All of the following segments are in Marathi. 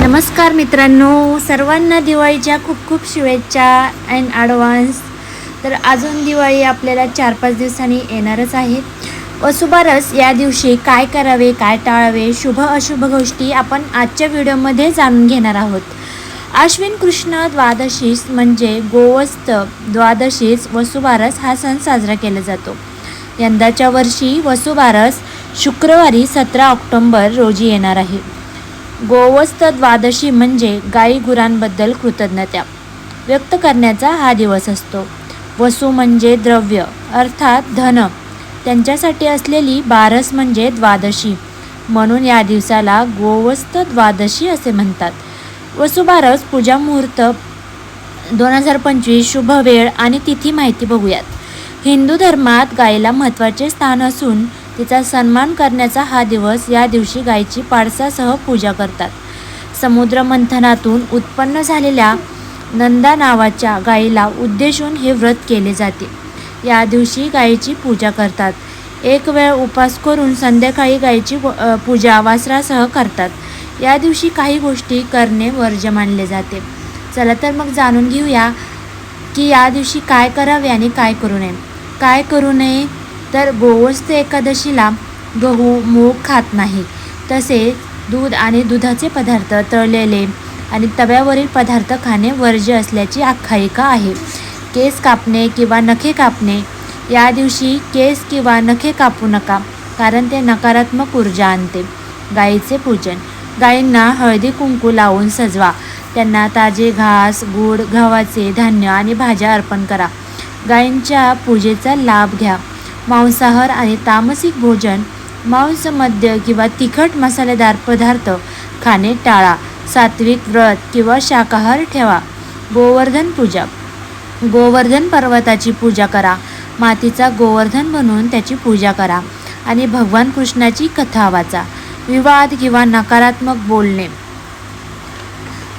नमस्कार मित्रांनो सर्वांना दिवाळीच्या खूप खूप शुभेच्छा अँड ॲडव्हान्स तर अजून दिवाळी आपल्याला चार पाच दिवसांनी येणारच आहे. वसुबारस या दिवशी काय करावे काय टाळावे शुभ अशुभ गोष्टी आपण आजच्या व्हिडिओमध्ये जाणून घेणार आहोत. आश्विन कृष्ण द्वादशीस म्हणजे गोवस्त द्वादशीस वसुबारस हा सण साजरा केला जातो. यंदाच्या वर्षी वसुबारस शुक्रवारी सतरा ऑक्टोंबर रोजी येणार आहे. गोवस्त द्वादशी म्हणजे गाई गुरांबद्दल कृतज्ञता व्यक्त करण्याचा हा दिवस असतो. वसू म्हणजे द्रव्य अर्थात धन. त्यांच्यासाठी असलेली बारस म्हणजे द्वादशी. म्हणून या दिवसाला गोवस्त द्वादशी असे म्हणतात. वसुबारस पूजा मुहूर्त दोन हजार पंचवीस शुभ वेळ आणि तिथी माहिती बघूयात. हिंदू धर्मात गायीला महत्त्वाचे स्थान असून तिचा सन्मान करण्याचा हा दिवस या दिवशी गायीची पाडसासह पूजा करतात. समुद्र मंथनातून उत्पन्न झालेल्या नंदा नावाच्या गायीला उद्देशून हे व्रत केले जाते. या दिवशी गायीची पूजा करतात. एक वेळ उपास करून संध्याकाळी गायीची व- पूजा वासरासह करतात. या दिवशी काही गोष्टी करणे वर्ज्य मानले जाते. चला तर मग जाणून घेऊया की या दिवशी काय करावे आणि काय करू नये. काय करू नये? तर गोवस्त एकादशीला गहू मूग खात नाही. तसेच दूध आणि दुधाचे पदार्थ तळलेले आणि तव्यावरील पदार्थ खाणे वर्ज्य असल्याची आख्यायिका आहे. केस कापणे किंवा नखे कापणे या दिवशी केस किंवा नखे कापू नका कारण ते नकारात्मक ऊर्जा आणते. गायीचे पूजन. गायींना हळदी कुंकू लावून सजवा. त्यांना ताजे घास गूळ गव्हाचे धान्य आणि भाज्या अर्पण करा. गायींच्या पूजेचा लाभ घ्या. मांसाहार आणि तामसिक भोजन मांस मद्य किंवा तिखट मसालेदार पदार्थ खाणे टाळा सात्विक व्रत किंवा शाकाहार ठेवा. गोवर्धन पूजा. गोवर्धन पर्वताची पूजा करा. मातीचा गोवर्धन बनवून त्याची पूजा करा आणि भगवान कृष्णाची कथा वाचा. विवाद किंवा नकारात्मक बोलणे.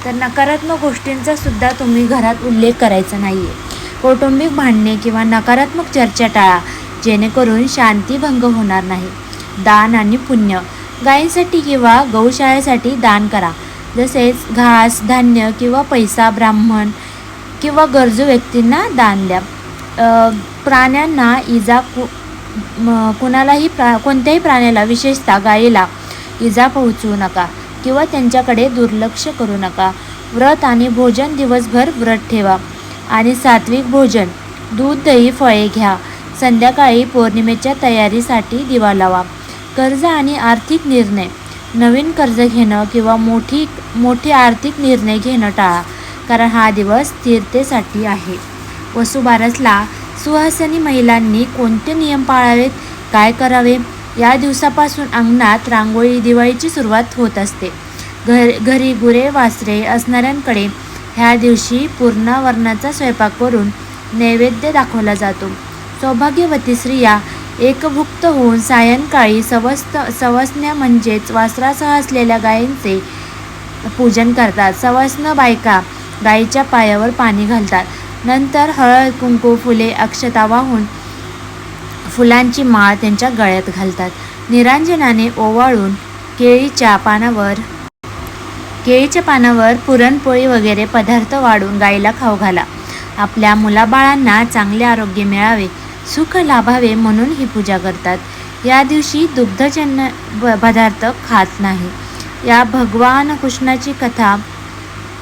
तर नकारात्मक गोष्टींचा सुद्धा तुम्ही घरात उल्लेख करायचा नाही आहे कौटुंबिक भांडणे किंवा नकारात्मक चर्चा टाळा. जेणेकरून शांतीभंग होणार नाही. दान आणि पुण्य. गायींसाठी किंवा गौशाळेसाठी दान करा. जसेच घास धान्य किंवा पैसा ब्राह्मण किंवा गरजू व्यक्तींना दान द्या. प्राण्यांना इजा कु कुणालाही प्रा कोणत्याही प्राण्याला विशेषतः गायीला इजा पोहोचवू नका किंवा त्यांच्याकडे दुर्लक्ष करू नका. व्रत आणि भोजन दिवसभर व्रत ठेवा. आणि सात्विक भोजन. दूध दही फळे घ्या. संध्याकाळी पौर्णिमेच्या तयारीसाठी दिवा लावा. कर्ज आणि आर्थिक निर्णय. नवीन कर्ज घेणं किंवा मोठी मोठे आर्थिक निर्णय घेणं टाळा कारण हा दिवस स्थिरतेसाठी आहे. वसुबारसला सुहासनी महिलांनी कोणते नियम पाळावेत काय करावे? या दिवसापासून अंगणात रांगोळी दिवाळीची सुरुवात होत असते. घर घरी गुरे वासरे असणाऱ्यांकडे ह्या दिवशी पूर्णावर्णाचा स्वयंपाक करून नैवेद्य दाखवला जातो. सौभाग्यवती स्त्रिया एकभुक्त होऊन सायंकाळी सवस्त सवसण्या म्हणजेच वासरासह असलेल्या गायींचे पूजन करतात. सवस्न बायका गायीच्या पायावर पाणी घालतात. नंतर हळद कुंकू फुले अक्षता वाहून फुलांची माळ त्यांच्या गळ्यात घालतात. निरांजनाने ओवाळून केळीच्या पानावर केळीच्या पानावर पुरणपोळी वगैरे पदार्थ वाढून गाईला खाऊ घाला. आपल्या मुलाबाळांना चांगले आरोग्य मिळावे. सुख लाभावे म्हणून ही पूजा करतात. या दिवशी दुग्धजन्य पदार्थ खात नाही. या भगवान कृष्णाची कथा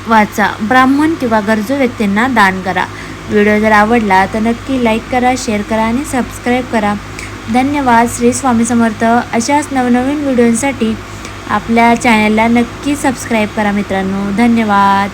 वाचा. ब्राह्मण किंवा गरजू व्यक्तींना दान करा. व्हिडिओ जर आवडला तर नक्की लाईक करा शेअर करा आणि सबस्क्राईब करा. धन्यवाद. श्री स्वामी समर्थ. अशाच नवनवीन व्हिडिओंसाठी आपल्या चॅनलला नक्की सबस्क्राईब करा मित्रांनो. धन्यवाद.